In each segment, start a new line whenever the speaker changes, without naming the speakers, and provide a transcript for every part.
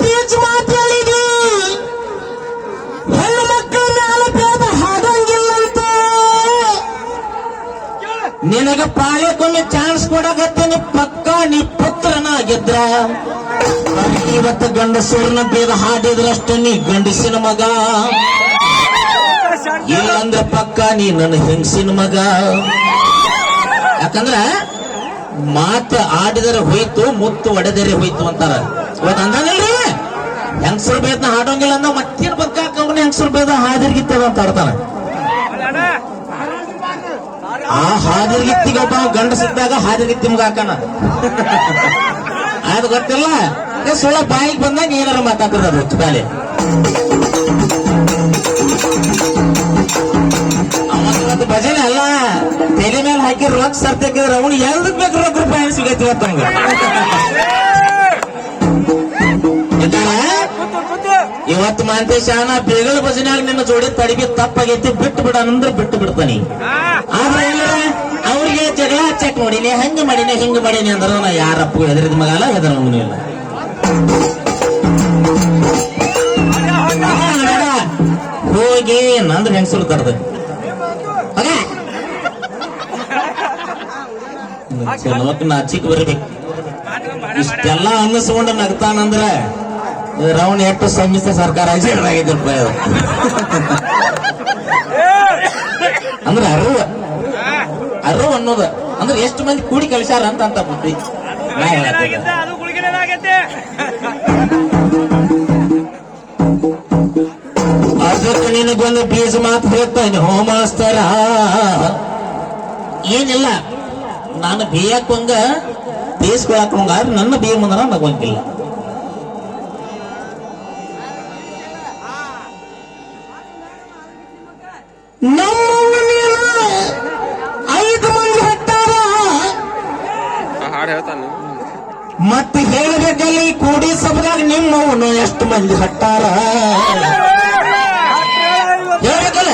Beach ಮಾತು ಹೇಳಿದಿ ಹೆಣ್ಣು ಮಕ್ಕಳ ಮ್ಯಾಲ ಭೇದ ಹಾಡಂಗಿಲ್ಲಂತ ನಿನಗ ಪಾಳ್ಯಕ್ಕೊಮ್ಮೆ ಚಾನ್ಸ್ ಕೊಡಕತ್ತೀನಿ ಪಕ್ಕ, ನೀ ಪುತ್ರನಾಗಿದ್ರ. ಇವತ್ತು ಗಂಡಸೂರ್ನ ಬೇದ ಹಾಡಿದ್ರಷ್ಟು ನೀ ಗಂಡಸಿನ ಮಗ. ಇಲ್ಲಂದ್ರ ಪಕ್ಕ ನೀ ನನ್ನ ಹೆಂಗಸಿನ ಮಗ. ಯಾಕಂದ್ರ ಮಾತು ಆಡಿದರೆ ಹೋಯ್ತು, ಮುತ್ತು ಒಡೆದರೆ ಹೋಯ್ತು ಅಂತಾರ. ಇವತ್ತು ಹೆಂಗಸರು ಭೇದ ಹಾಡೋಂಗಿಲ್ಲ ಅಂದ ಮತ್ತೇನ್ ಬದುಕಾಕವನ ಹೆಂಗಸರು ಭೇದ ಹಾದಿರ್ಗಿತ್ತದ ಅಂತ ಆಡ್ತಾನ ಆ ಹಾದಿರ್ಗಿತ್ತಿಗೆ ಒಬ್ಬ ಗಂಡಸಿದ್ದಾಗ ಹಾದಿರ್ಗಿತ್ತಿ ಮಗ ಹಾಕಣ ಅದು ಗೊತ್ತಿಲ್ಲ? ಸುಳ್ಳ ಬಾಯಿಗೆ ಬಂದಾಗ ಏನಾರ ಮಾತಾಡ್ತಿರೋದು ಕಾಲಿ ಅವತ್ತು ಭಜನೆ ಅಲ್ಲ, ತಲೆ ಮೇಲೆ ಹಾಕಿ ರೊಕ್ಕ ಸರ್ತಿದ್ರೆ ಅವನು ಎಲ್ದಕ್ಕೆ ಬೇಕು ರೂಪಾಯಿ ಸಿಗೈತಿ ಇವತ್ತು ಇವತ್ತು ಮಾಂತೇಶಾನ ಬೇಗಳ ಭಜನ್ಯಾಗ ನಿನ್ನ ಜೋಡಿ ತಡಿಗೆ ತಪ್ಪಾಗೈತಿ, ಬಿಟ್ಟು ಬಿಡ ಅಂದ್ರೆ ಬಿಟ್ಟು ಬಿಡ್ತಾನೆ. ಆದ್ರೆ ಅವ್ರಿಗೆ ಜಗಳ ಚೆಕ್ ಮಾಡಿನಿ ಹಂಗ ಮಾಡಿನಿ, ಹಿಂಗ ಮಾಡಿನಿ ಅಂದ್ರೆ ನಾ ಯಾರಪ್ಪ ಹೆದರಿದ ಮಗಾಲ ಹೆದರ ಮಗನಿಲ್ಲ ಹೋಗಿ ನಂದ್ರ ಹೆಂಗಸರು ಮಗ ಕೆಲವಕ್ಕೆ ನಾಚಿಕ್ ಬರಬೇಕು. ಇಷ್ಟೆಲ್ಲ ಅನ್ನಿಸ್ಕೊಂಡ ನಗ್ತಾನಂದ್ರ ರೌಂಡ್ ಎಷ್ಟು ಸಮ್ಮಿಶ್ರ ಸರ್ಕಾರ ಆಗಿದ್ದು ಅಂದ್ರೆ ಅರ್ವ. ಅರ್ವ ಅನ್ನೋದು. ಅಂದ್ರೆ ಎಷ್ಟು ಮಂದಿ ಕೂಡಿ ಕಳಿಸ್ಯಾರ ಅಂತ ಅಂತ ಬುದ್ಧಿ. ಅದಕ್ಕೆ ನಿನಗೊಂದು ಬೀಜ ಮಾತು ಹೇಳ್ತಾನೆ, ಹೋಮಾಸ್ತರ. ಏನಿಲ್ಲ. ನಾನು ಬೇಯಕ್ ಹಂಗ ಬೇಯಿಸ್ಕೊಳಕ್ ಆದ್ರೆ ನನ್ನ ಬೇಯ ಮುಂದ ನಗೊಂಗಿಲ್ಲ ಮತ್ತೆ ಹೇಳಬೇಕಲ್ಲಿ ಕೂಡಿ ಸಭದಾಗ ನಿಮ್ಮವನು ಎಷ್ಟು ಮಂದಿ ಹಟ್ಟಾರ? ಹೇಳ್ಬೇಕಲ್ಲ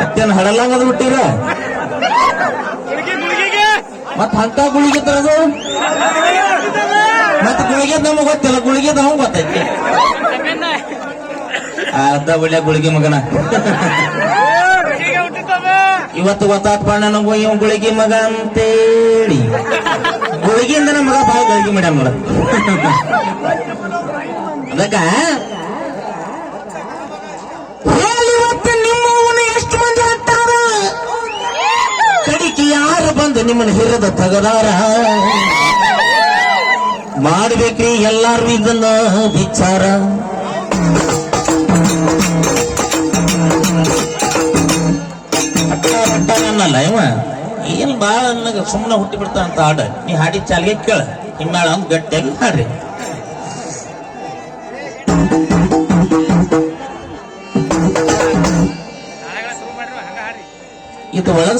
ಮತ್ತೇನು ಹಡಲಂಗದ ಬಿಟ್ಟಿರ? ಮತ್ ಅಂತ ಗುಳಿಗೆ ತರದು ಮತ್ ಗುಳಿಗೆ ನಮಗ್ ಗೊತ್ತಿಲ್ಲ, ಗುಳಿಗೆ ನಮಗ್ ಗೊತ್ತೈತಿ. ಅರ್ಧ ಒಳ್ಳೆ ಗುಳಿಗೆ ಮಗನ. ಇವತ್ತು ಗೊತ್ತಾತ್ಪ ನನಗೂ ಇವ್ ಗುಳಿಗೆ ಮಗ ಅಂತೇಳಿ. ಗುಳಿಗೆಯಿಂದ ನಮ್ಮ ಮಗ ಬಾಯಿ ಗಳಿಗೆ ಮೇಡಮ್ ನೋಡ. ಅದಕ್ಕ ಎಷ್ಟು ಮಂದಿ ಯಾರು ಬಂದು ನಿಮ್ಮನ್ನ ಹಿರಿದ ತಗದಾರ? ಮಾಡ್ಬೇಕ್ರಿ ಎಲ್ಲಾರು ಇದನ್ನ ವಿಚಾರ. ಬಾಳ ನನಗ ಸುಮ್ಮನೆ ಹುಟ್ಟಿ ಬಿಡ್ತಾನ ಅಂತ ಹಾಡ ನೀ ಹಾಡಿ ಚಾಲಿಗೆ ಕೇಳ. ಹಿಮ್ಮಾಳ ಅಂತ ಗಟ್ಟಿಯಾಗಿ ಹಾಡ್ರಿ. ಇದು ಒಳಗ